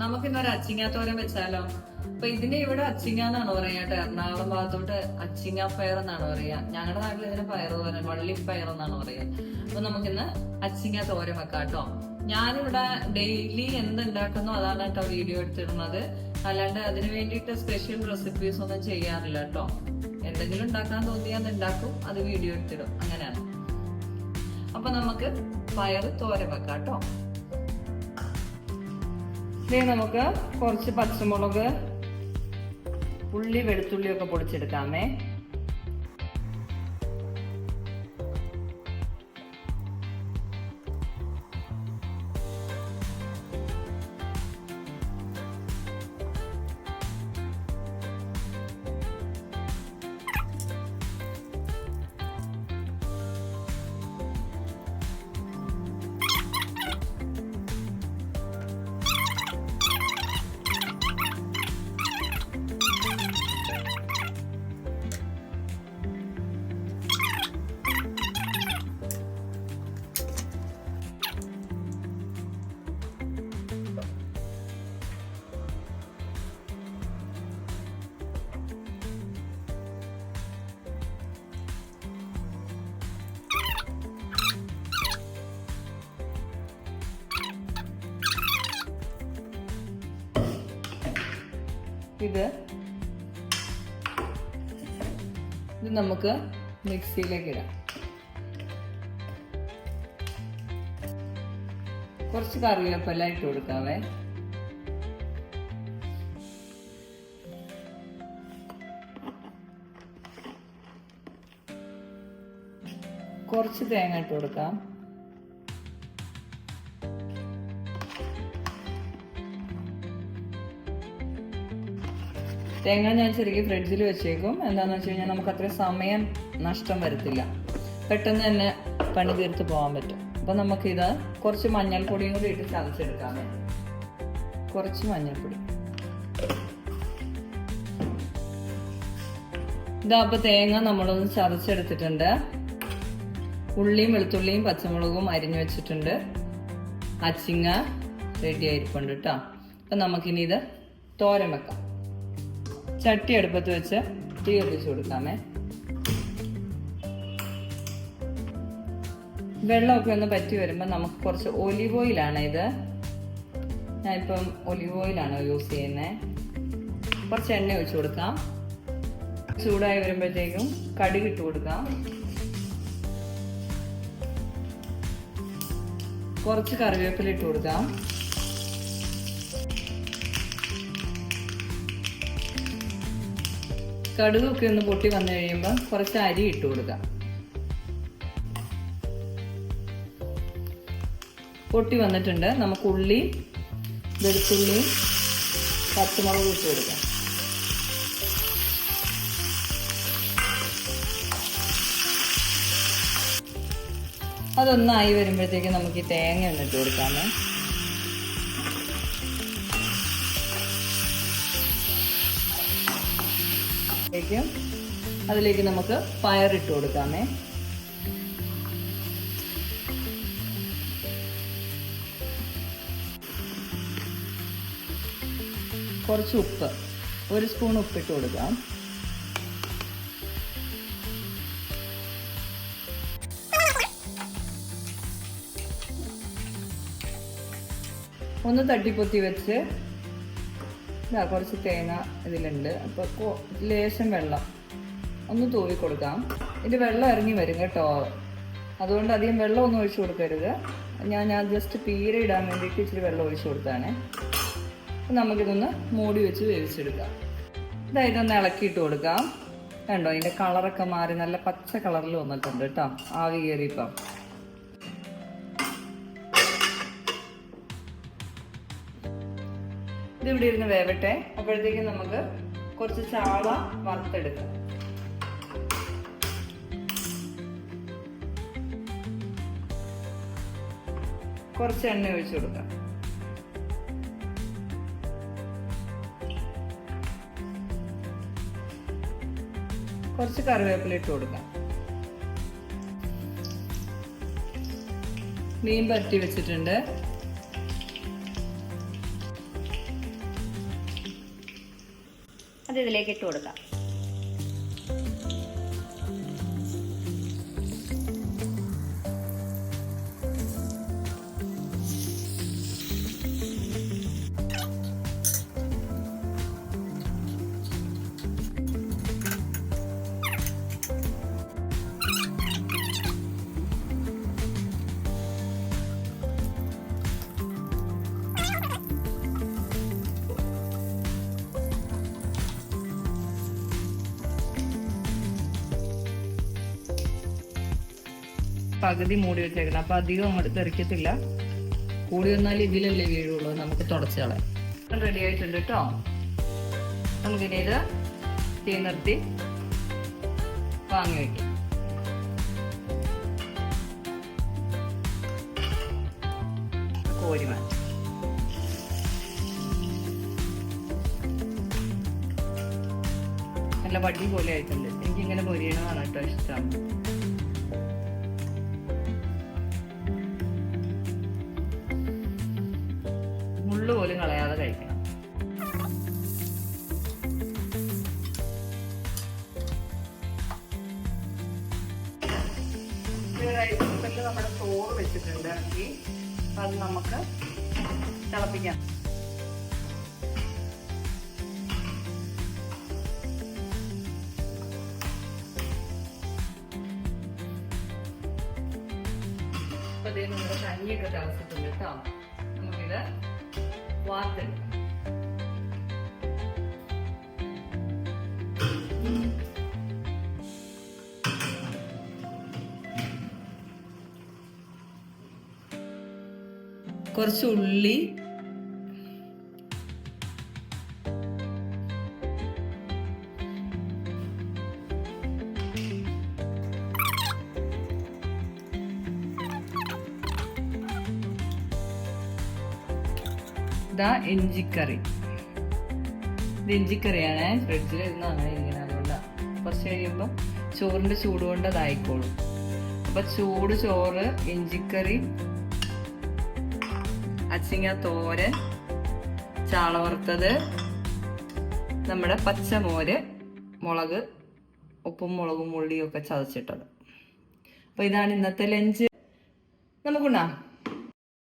നമുക്കിന്നൊരു അച്ചിങ്ങാത്തോരൻ വെച്ചാലോ? അപ്പൊ ഇതിന് ഇവിടെ അച്ചിങ്ങാന്നാണ് പറയാ എറണാകുളം ഭാഗത്തോട്ട് അച്ചിങ്ങ പയർ എന്നാണ് പറയാ ഞങ്ങളുടെ നാട്ടിൽ ഇതിന് പയർ പറയാം വള്ളിപ്പയർ എന്നാണ് പറയാ അപ്പൊ നമുക്കിന്ന് അച്ചിങ്ങാ തോരൻ വെക്കാം കേട്ടോ. ഞാനിവിടെ ഡെയിലി എന്ത് ഉണ്ടാക്കുന്നോ അതാണ് കേട്ടോ വീഡിയോ എടുത്തിടുന്നത്. അല്ലാണ്ട് അതിന് വേണ്ടിയിട്ട് സ്പെഷ്യൽ റെസിപ്പീസ് ഒന്നും ചെയ്യാറില്ല കേട്ടോ. എന്തെങ്കിലും ഉണ്ടാക്കാൻ തോന്നിയാൽ ഉണ്ടാക്കും അത് വീഡിയോ എടുത്തിടും. അങ്ങനെയാണ്. അപ്പൊ നമുക്ക് പയർ തോരൻ വെക്കാം കേട്ടോ. ഇതേ നമുക്ക് കുറച്ച് പച്ചമുളക് ഉള്ളി വെളുത്തുള്ളിയൊക്കെ പൊടിച്ചെടുക്കാമേ. ഇത്. ഇത് നമുക്ക് മിക്സിയിലേക്ക് ഇടാം. കുറച്ച് കറിവേപ്പില ഇട്ട് കൊടുക്കാവേ. കുറച്ച് തേങ്ങ ഇട്ട് കൊടുക്കാം. തേങ്ങ ഞാൻ ശരിക്കും ഫ്രിഡ്ജിൽ വെച്ചേക്കും. എന്താണെന്ന് വെച്ച് കഴിഞ്ഞാൽ നമുക്ക് അത്രയും സമയം നഷ്ടം വരത്തില്ല. പെട്ടെന്ന് തന്നെ പണി തീർത്ത് പോകാൻ പറ്റും. അപ്പം നമുക്കിത് കുറച്ച് മഞ്ഞൾപ്പൊടിയും കൂടി ഇട്ട് ചതച്ചെടുക്കാം കുറച്ച് മഞ്ഞൾപ്പൊടി. ഇതാ അപ്പോൾ തേങ്ങ നമ്മളൊന്ന് ചതച്ചെടുത്തിട്ടുണ്ട്. ഉള്ളിയും വെളുത്തുള്ളിയും പച്ചമുളകും അരിഞ്ഞു വെച്ചിട്ടുണ്ട്. അച്ചിങ്ങ റെഡി ആയിരിക്കുന്നുണ്ട് കേട്ടോ അപ്പം നമുക്കിനി ഇത് തോരൻ വെക്കാം. ചട്ടി അടുപ്പത്ത് വെച്ച് തീ കത്തിച്ച് കൊടുക്കാമേ. വെള്ളമൊക്കെ ഒന്ന് പറ്റി വരുമ്പോൾ നമുക്ക് കുറച്ച് ഒലിവ് ഓയിലാണ് ഇത്. ഞാനിപ്പം ഒലിവ് ഓയിലാണ് യൂസ് ചെയ്യുന്നത് കുറച്ച് എണ്ണ ഒഴിച്ചു കൊടുക്കാം. ചൂടായി വരുമ്പോഴത്തേക്കും കടുക് ഇട്ട് കൊടുക്കാം. കുറച്ച് കറിവേപ്പില ഇട്ട് കൊടുക്കാം. കടുകൊക്കെ ഒന്ന് പൊട്ടി വന്നു കഴിയുമ്പോൾ കുറച്ച് അരി ഇട്ട് കൊടുക്കുക പൊട്ടി വന്നിട്ടുണ്ട്. നമുക്ക് ഉള്ളി വെളുത്തുള്ളി പച്ചമുളക് ഇട്ട് കൊടുക്കാം. അതൊന്നായി വരുമ്പോഴത്തേക്ക് നമുക്ക് ഈ തേങ്ങ ഒന്ന് ഇട്ട് കൊടുക്കാമേ. അതിലേക്ക് അതിലേക്ക് നമുക്ക് ഇട്ട് കൊടുക്കാമേ. കുറച്ച് ഉപ്പ്. ഒരു സ്പൂൺ ഉപ്പിട്ട് കൊടുക്കാം. ഒന്ന് തട്ടിപ്പൊത്തി വെച്ച് ഇതാ കുറച്ച് തേങ്ങ ഇതിലുണ്ട്. അപ്പോൾ ലേശം വെള്ളം ഒന്ന് തൂവി കൊടുക്കാം. ഇത് വെള്ളം ഇറങ്ങി വരും കേട്ടോ. അതുകൊണ്ട് അധികം വെള്ളം ഒന്നും ഒഴിച്ചു കൊടുക്കരുത്. ഞാൻ ഞാൻ ജസ്റ്റ് പീര ഇടാൻ വേണ്ടിയിട്ട് ഇച്ചിരി വെള്ളം ഒഴിച്ചു കൊടുത്താണ്. അപ്പം നമുക്കിതൊന്ന് മൂടി വെച്ച് വേവിച്ചെടുക്കാം. ഇതാ ഇതൊന്ന് ഇളക്കിയിട്ട് കൊടുക്കാം. കണ്ടോ അതിന്റെ കളറൊക്കെ മാറി. നല്ല പച്ച കളറിൽ വന്നിട്ടുണ്ട് കേട്ടോ. ആവി കയറിയപ്പം ഇത് ഇവിടെ ഇരുന്ന് വേവട്ടെ. അപ്പോഴത്തേക്കും നമുക്ക് കുറച്ച് ചാള വറുത്തെടുക്കാം. കുറച്ച് എണ്ണ ഒഴിച്ചു കൊടുക്കാം. കുറച്ച് കറിവേപ്പില ഇട്ട് കൊടുക്കാം. മീൻ പറ്റി വെച്ചിട്ടുണ്ട്. അത് ഇതിലേക്ക് ഇട്ട് കൊടുക്കാം. പകുതി മൂടി വെച്ചേക്കണം. അപ്പൊ അധികം അങ്ങോട്ട് തെറിക്കത്തില്ല. കൂടി വന്നാൽ ഇതിലല്ലേ വീഴുള്ളൂ. നമുക്ക് തുടച്ചോളെ റെഡി ആയിട്ടുണ്ട് കേട്ടോ നമുക്കിനി ഇത് തീ നിർത്തി വാങ്ങി വയ്ക്കാം കോരി നല്ല വടി പോലെ ആയിട്ടുണ്ട്. എനിക്കിങ്ങനെ പൊരിയണതാണ് കേട്ടോ ഇഷ്ടം. വെച്ചിട്ടുണ്ട് ഈ അത് നമുക്ക് തിളപ്പിക്കാം. അപ്പൊ അതേ നമ്മുടെ കഞ്ഞിയൊക്കെ തിളച്ചിട്ടുണ്ട് കേട്ടോ. നമുക്കിത് വാർത്തെടുക്കാം കുറച്ച് ഉള്ളി. ഇഞ്ചിക്കറി. ഇത് ഇഞ്ചിക്കറിയാണ്. ഫ്രിഡ്ജിൽ ഇരുന്ന് അങ്ങനെ ഇരിക്കണം അതുകൊണ്ട്. കുറച്ച് കഴിയുമ്പോൾ ചോറിന്റെ ചൂട് കൊണ്ട് അതായിക്കോളും അപ്പം ചൂട് ചോറ് ഇഞ്ചിക്കറി അച്ചിങ്ങ തോരൻ ചാള വറുത്തത് നമ്മുടെ പച്ചമോര് മുളക് ഉപ്പും മുളകും ഉള്ളിയും ഒക്കെ ചതച്ചിട്ടത്. അപ്പൊ ഇതാണ് ഇന്നത്തെ ലഞ്ച്. നമുക്കുണ്ണാം